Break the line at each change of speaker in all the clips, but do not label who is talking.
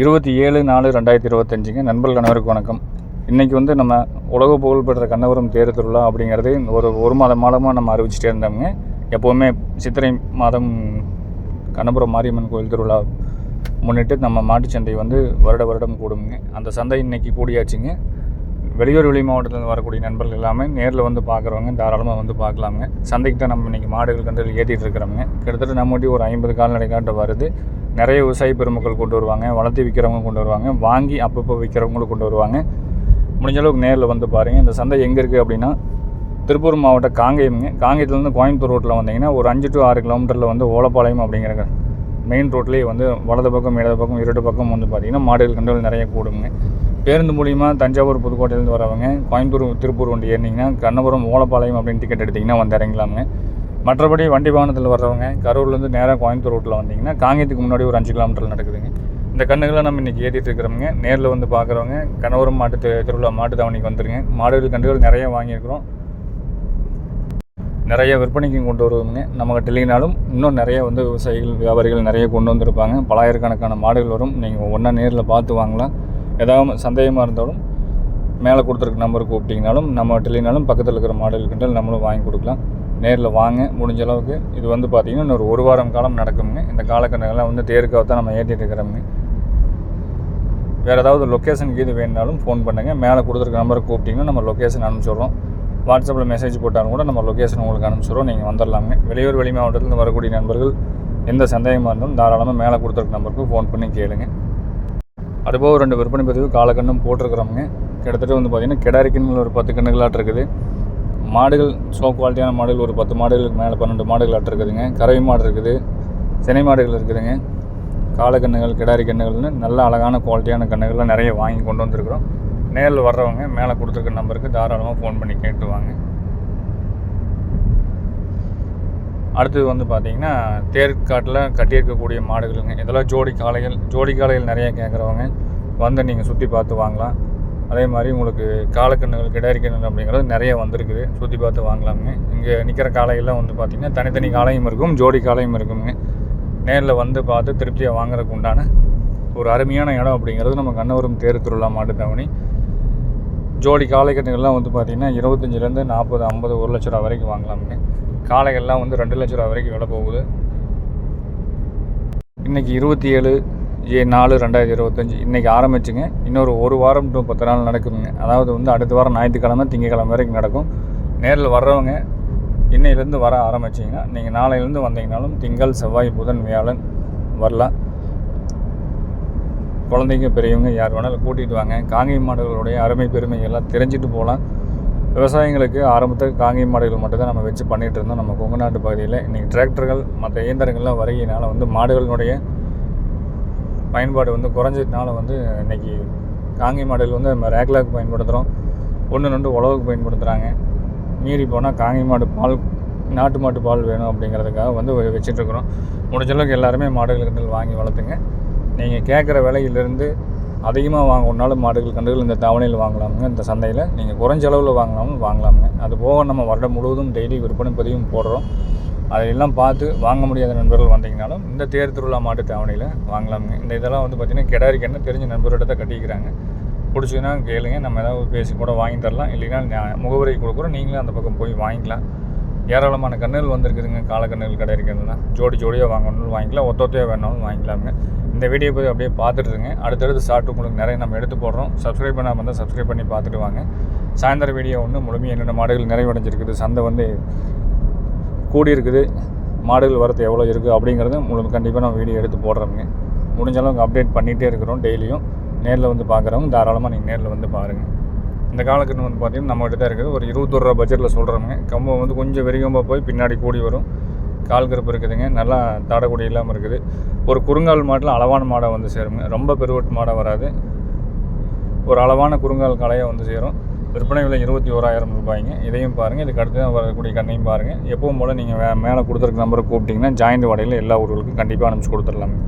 இருபத்தி ஏழு நாலு ரெண்டாயிரத்தி இருபத்தஞ்சுங்க. நண்பர்கள் அனைவருக்கும் வணக்கம். இன்றைக்கி வந்து நம்ம உலக புகழ்பெற்ற கண்ணபுரம் தேர் திருவிழா அப்படிங்கிறது ஒரு ஒரு மாத மாதமாக நம்ம அறிவிச்சிட்டே இருந்தோங்க எப்போவுமே சித்திரை மாதம் கண்ணபுரம் மாரியம்மன் கோயில் திருவிழா முன்னிட்டு நம்ம மாட்டுச்சந்தை வந்து வருட வருடம் கூடுங்க அந்த சந்தை இன்னைக்கு கூடியாச்சுங்க. வெளியூர் வெளி மாவட்டத்தில் வரக்கூடிய நண்பர்கள் எல்லாமே நேரில் வந்து பார்க்குறவங்க தாராளமாக வந்து பார்க்கலாங்க சந்தைக்கு தான் நம்ம இன்றைக்கி மாடுகள் கன்றுகள் ஏற்றிட்டு இருக்கிறோங்க கிட்டத்தட்ட நம்மகிட்ட ஒரு ஐம்பது கால்நடை காட்ட வருது. நிறைய விவசாய பெருமக்கள் கொண்டு வருவாங்க வளர்த்து விற்கிறவங்க கொண்டு வருவாங்க வாங்கி அப்பப்போ விற்கிறவங்களும் கொண்டு வருவாங்க. முடிஞ்ச அளவுக்கு நேரில் வந்து பாருங்கள் இந்த சந்தை எங்கே இருக்குது அப்படின்னா திருப்பூர் மாவட்டம் காங்கேயம்ங்க. காங்கேயத்துலேருந்து கோயம்புத்தூர் ரோட்டில் வந்தீங்கன்னா ஒரு அஞ்சு டு ஆறு கிலோமீட்டரில் வந்து ஓலப்பாளையம் அப்படிங்கிற மெயின் ரோட்லேயே வந்து வலது பக்கம் இடது பக்கம் இரண்டு பக்கம் வந்து பார்த்திங்கன்னா மாடுகள் கண்டுகள் நிறைய கூடுங்க. பேருந்து மூலிமா தஞ்சாவூர் புதுக்கோட்டையிலேருந்து வரவங்க கோயம்புத்தூர் திருப்பூர் வண்டி ஏறினீங்கன்னா கண்ணபுரம் ஓலப்பாளையம் அப்படின்னு டிக்கெட் எடுத்திங்கன்னா வந்து இறங்கலாமுங்க. மற்றபடி வண்டி வாகனத்தில் வர்றவங்க கரூர்லேருந்து நேராக கோயம்புத்தூர் ரோட்டில் வந்தீங்கன்னா காங்கேயத்துக்கு முன்னாடி ஒரு அஞ்சு கிலோமீட்டர் நடக்குதுங்க. இந்த கண்ணுகளை நம்ம இன்றைக்கி ஏற்றிட்டு இருக்கிறவங்க நேரில் வந்து பார்க்குறவங்க கணவரம் மாட்டு திருவிழா மாட்டு தவணைக்கு வந்துருங்க. மாடுகள் கன்றுகள் நிறைய வாங்கியிருக்கிறோம். நிறைய விற்பனைக்கும் கொண்டு வருவோங்க நமக்கு இல்லைனாலும் இன்னும் நிறைய வந்து விவசாயிகள் வியாபாரிகள் நிறைய கொண்டு வந்திருப்பாங்க. பலாயிரக்கணக்கான மாடுகள் வரும். நீங்கள் ஒன்றா நேரில் பார்த்து வாங்கலாம். ஏதாவது சந்தேகமாக இருந்தாலும் மேலே கொடுத்துருக்க நம்பருக்கு கூப்பிட்டிங்கனாலும் நம்ம இல்லைனாலும் பக்கத்தில் இருக்கிற மாடுகள் கண்டால் நம்மளும் வாங்கி கொடுக்கலாம். நேரில் வாங்க முடிஞ்ச அளவுக்கு. இது வந்து பார்த்திங்கன்னா இன்னொரு ஒரு வாரம் காலம் நடக்குங்க இந்த காலக்கணக்கெல்லாம் வந்து தேருக்காக தான் நம்ம ஏற்றிட்டு இருக்கிறோங்க வேறு ஏதாவது லொக்கேஷனுக்கு இது வேணுனாலும் ஃபோன் பண்ணுங்கள் மேலே கொடுத்துருக்க நம்பருக்கு கூப்பிட்டிங்கன்னா நம்ம லொக்கேஷன் அனுப்பிச்சிடுறோம். வாட்ஸ்அப்பில் மெசேஜ் போட்டாலும் கூட நம்ம லொக்கேஷன் உங்களுக்கு அனுப்பிச்சிடுறோம். நீங்கள் வந்துடலாங்க வெளியூர் வெளி மாவட்டத்தில் வரக்கூடிய நண்பர்கள் எந்த சந்தேகமாக இருந்தாலும் தாராளமாக மேலே கொடுத்துருக்க நம்பருக்கு ஃபோன் பண்ணி கேளுங்க. அதுபோக ரெண்டு விற்பனை பதிவு காலக்கண்ணும் போட்டிருக்கிறோமுங்க. கிட்டத்தட்ட வந்து பார்த்திங்கன்னா கிடாரிக்கண்ணில் ஒரு பத்து கண்ணுகளாட்டு இருக்குது மாடுகள் ஸ்லோ குவாலிட்டியான மாடுகள் ஒரு பத்து மாடுகளுக்கு மேலே பன்னெண்டு மாடுகள் இருக்குதுங்க. கறவை மாடு இருக்குது சினை மாடுகள் இருக்குதுங்க. காலக்கண்ணுகள் கிடாரி கண்ணுகள்னு நல்ல அழகான குவாலிட்டியான கண்ணுகள்லாம் நிறைய வாங்கி கொண்டு வந்திருக்கிறோம். நேரில் வர்றவங்க மேலே கொடுத்துருக்க நம்பருக்கு தாராளமாக ஃபோன் பண்ணி கேட்டு வாங்க. அடுத்தது வந்து பார்த்தீங்கன்னா தேர்க்காட்டில் கட்டியிருக்கக்கூடிய மாடுகளுங்க. இதெல்லாம் ஜோடி காளைகள் ஜோடி காளைகள் நிறைய கேட்குறவங்க வந்து நீங்கள் சுற்றி பார்த்து வாங்கலாம். அதே மாதிரி உங்களுக்கு காலக்கண்ணுகள் கிடாரி அப்படிங்கிறது நிறைய வந்திருக்குது. சுற்றி பார்த்து வாங்கலாமுங்க இங்கே நிற்கிற காளைகள்லாம் வந்து பார்த்திங்கன்னா தனித்தனி காளையும் இருக்கும் ஜோடி காளையும் இருக்குங்க. நேரில் வந்து பார்த்து திருப்தியாக வாங்குறதுக்கு உண்டான ஒரு அருமையான இடம் அப்படிங்கிறது நம்ம கண்ணவரும் தேர் திருவிழா மாட்டுத்தவணி ஜோடி காளைக்கட்டுகள்லாம் வந்து பார்த்திங்கன்னா இருபத்தஞ்சிலேருந்து நாற்பது ஐம்பது ஒரு லட்ச ரூபா வரைக்கும் வாங்கலாமுங்க காளைகள்லாம் வந்து ரெண்டு லட்ச ரூபா வரைக்கும் விலை போகுது. இன்றைக்கி இருபத்தி ஏழு ஏ நாலு ரெண்டாயிரத்தி இருபத்தஞ்சி. இன்றைக்கி ஆரம்பிச்சுங்க. இன்னொரு ஒரு வாரம் டு பத்து நாள் நடக்குதுங்க அதாவது வந்து அடுத்த வாரம் ஞாயிற்றுக்கிழமை திங்கக்கிழமை வரைக்கும் நடக்கும். நேரில் வர்றவங்க இன்னையிலேருந்து வர ஆரம்பிச்சிங்கன்னா நீங்கள் நாளையிலேருந்து வந்தீங்கனாலும் திங்கள் செவ்வாய் புதன் வியாழன் வரலாம். குழந்தைங்க பெரியவங்க யார் வேணாலும் கூட்டிகிட்டு வாங்க. காங்கை மாடுகளுடைய அருமை பெருமை எல்லாம் தெரிஞ்சுட்டு போகலாம். விவசாயிங்களுக்கு ஆரம்பத்தில் காங்கை மாடுகள் மட்டும்தான் நம்ம வச்சு பண்ணிகிட்டு இருந்தோம். நம்ம கொங்கு நாட்டு பகுதியில் இன்றைக்கி டிராக்டர்கள் மற்ற இயந்திரங்கள்லாம் வருகையினால வந்து மாடுகளினுடைய பயன்பாடு வந்து குறைஞ்சதுனால வந்து இன்றைக்கி காங்கி மாடுகள் வந்து நம்ம ரேக்லாக்கு பயன்படுத்துகிறோம் ஒன்று ரெண்டு உழவுக்கு பயன்படுத்துகிறாங்க மீறி போனால் காங்கி மாடு பால் நாட்டு மாட்டு பால் வேணும் அப்படிங்கிறதுக்காக வந்து வ- வச்சிட்ருக்குறோம் முடிஞ்ச அளவுக்கு எல்லாருமே மாடுகள் வாங்கி வளர்த்துங்க. நீங்கள் கேட்குற விலையிலிருந்து அதிகமாக வாங்கணுன்னாலும் மாடுகள் கன்றுகள் இந்த தவணையில் வாங்கலாமுங்க. இந்த சந்தையில் நீங்கள் குறைஞ்ச அளவில் வாங்கலாமும் வாங்கலாமுங்க. அது போக நம்ம வருடம் முழுவதும் டெய்லி விற்பனை பதிவும் போடுறோம். அதையெல்லாம் பார்த்து வாங்க முடியாத நண்பர்கள் வந்தீங்கனாலும் இந்த தேர் திருவிழா மாட்டு தவணையில் வாங்கலாமுங்க. இந்த இதெல்லாம் வந்து பார்த்திங்கன்னா கிடாரி தெரிஞ்ச நண்பர்கிட்ட தான் கட்டிக்கிறாங்க. பிடிச்சதுன்னா கேளுங்க நம்ம ஏதாவது பேசி கூட வாங்கி தரலாம். இல்லைன்னா முகவரி கொடுக்குறோம் நீங்களும் அந்த பக்கம் போய் வாங்கிக்கலாம். ஏராளமான கண்ணுகள் வந்திருக்குதுங்க. காலக்கண்ணுகள் கடை இருக்கிறதுனா. ஜோடி ஜோடியாக வாங்கணும்னு வாங்கிக்கலாம். ஒத்த ஒத்தையாக வேணாலும் வாங்கிக்கலாமுங்க. இந்த வீடியோ போய் அப்படியே பார்த்துட்டுருங்க அடுத்தடுத்து ஷார்ட் உங்களுக்கு நிறைய நம்ம எடுத்து போடுறோம். சப்ஸ்கிரைப் பண்ணாமல் இருந்தால் சப்ஸ்கிரைப் பண்ணி பார்த்துட்டு வாங்க. சாயந்தர வீடியோ ஒன்று முழுமையாக என்னென்ன மாடுகள் நிறைவடைஞ்சிருக்குது சந்தை வந்து கூடி இருக்குது மாடுகள் வரத்து எவ்வளோ இருக்குது அப்படிங்கிறத முழு கண்டிப்பாக நான் வீடியோ எடுத்து போடுறோங்க முடிஞ்ச அளவுக்கு அப்டேட் பண்ணிகிட்டே இருக்கிறோம் டெய்லியும் நேரில் வந்து பார்க்குறவங்க தாராளமாக நீங்கள் நேரில் வந்து பாருங்கள் இந்த காலக்கட்டு வந்து பார்த்திங்கன்னா நம்மகிட்ட தான் இருக்குது. ஒரு இருபத்தொரு ரூபா பட்ஜெட்டில் சொல்கிறோங்க கம்பம் வந்து கொஞ்சம் வெறிகம்பாக போய் பின்னாடி கூடி வரும். கால் கருப்பு இருக்குதுங்க. நல்லா தாடக்குடி இல்லாமல் இருக்குது. ஒரு குறுங்கால் மாட்டில் அளவான மாடை வந்து சேருங்க. ரொம்ப பெருவட்டு மாடை வராது. ஒரு அளவான குறுங்கால் கலையை வந்து சேரும். விற்பனை விலை இருபத்தி ஓராயிரம் ரூபாய்ங்க. இதையும் பாருங்கள் இதுக்கு அடுத்து தான் வரக்கூடிய கண்ணையும் பாருங்கள் எப்பவும் போல் நீங்கள் வே மேலே கொடுத்துருக்க நம்பரை கூப்பிட்டிங்கன்னா ஜாயிண்ட் வடையில் எல்லா ஊர்களுக்கும் கண்டிப்பாக அனுப்பிச்சி கொடுத்துடலாங்க.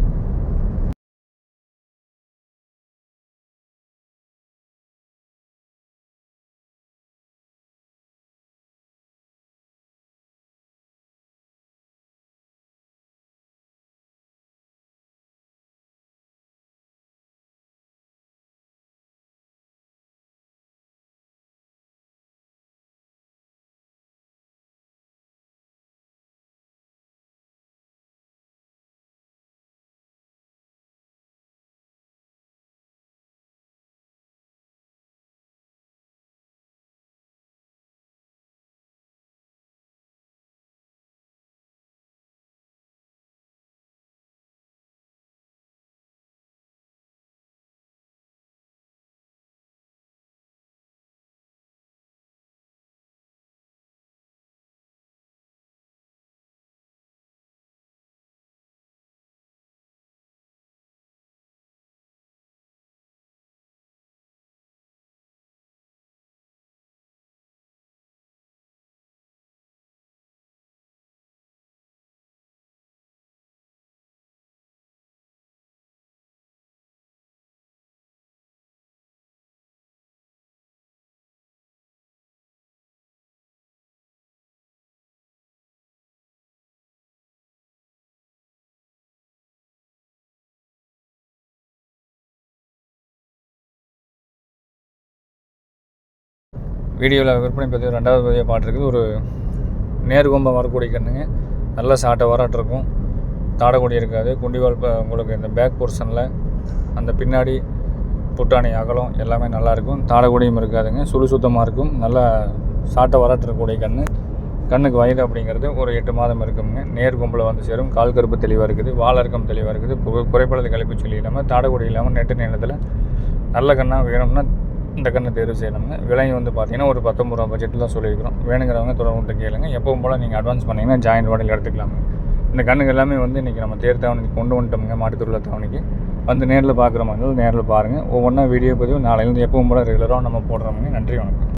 வீடியோவில் விற்பனை பதிவு ரெண்டாவது பதிவாக பாட்டிருக்குது ஒரு நேர்கொம்பம் வரக்கூடிய கண்ணுங்க நல்ல சாட்டை வராட்டிருக்கும் தாடக்கூடிய இருக்காது. குண்டிவால் உங்களுக்கு இந்த பேக் போர்ஷனில் அந்த பின்னாடி புட்டாணி அகலம் எல்லாமே நல்லாயிருக்கும் தாடக்கூடியும் இருக்காதுங்க. சுழு சுத்தமாக இருக்கும். நல்லா சாட்டை வராட்டிருக்கக்கூடிய கன்று. கண்ணுக்கு வயது அப்படிங்கிறது ஒரு எட்டு மாதம் இருக்குங்க. நேர் கொம்பில் வந்து சேரும். கால் கருப்பு தெளிவாக இருக்குது. வாழர்க்கம் தெளிவாக இருக்குது. கு- குறைபாடு கழிப்பு சொல்லி இல்லாமல் தாடக்கூடிய இல்லாமல் நெட்டு நிலத்தில் நல்ல கண்ணாக வேணும்னா இந்த கண்ணை தேர்வு செய்யணுங்க. விலை வந்து பார்த்தீங்கன்னா ஒரு பத்தொம்பது ரூபா பட்ஜெட்டில் தான் சொல்லியிருக்கிறோம். வேணுங்கிறவங்க தொடர்புட்டு கேளுங்க. எப்பவும் போல் நீங்கள் அட்வான்ஸ் பண்ணிங்கன்னா ஜாயின்ட் வாடகையில் எடுத்துக்கலாங்க. இந்த கண்ணுக்கு எல்லாமே வந்து இன்றைக்கி நம்ம தேர் தாவணிக்கு கொண்டு வந்துட்டோம்ங்க மாட்டுத்தொழில தவணைக்கு. வந்து நேரில் பார்க்குற மாதிரி நேரில் பாருங்கள் ஒவ்வொன்றா வீடியோ பதிவு நாளையிலேருந்து எப்பவும் போல் ரெகுலராக நம்ம போடுறோமுங்க. நன்றி வணக்கம்.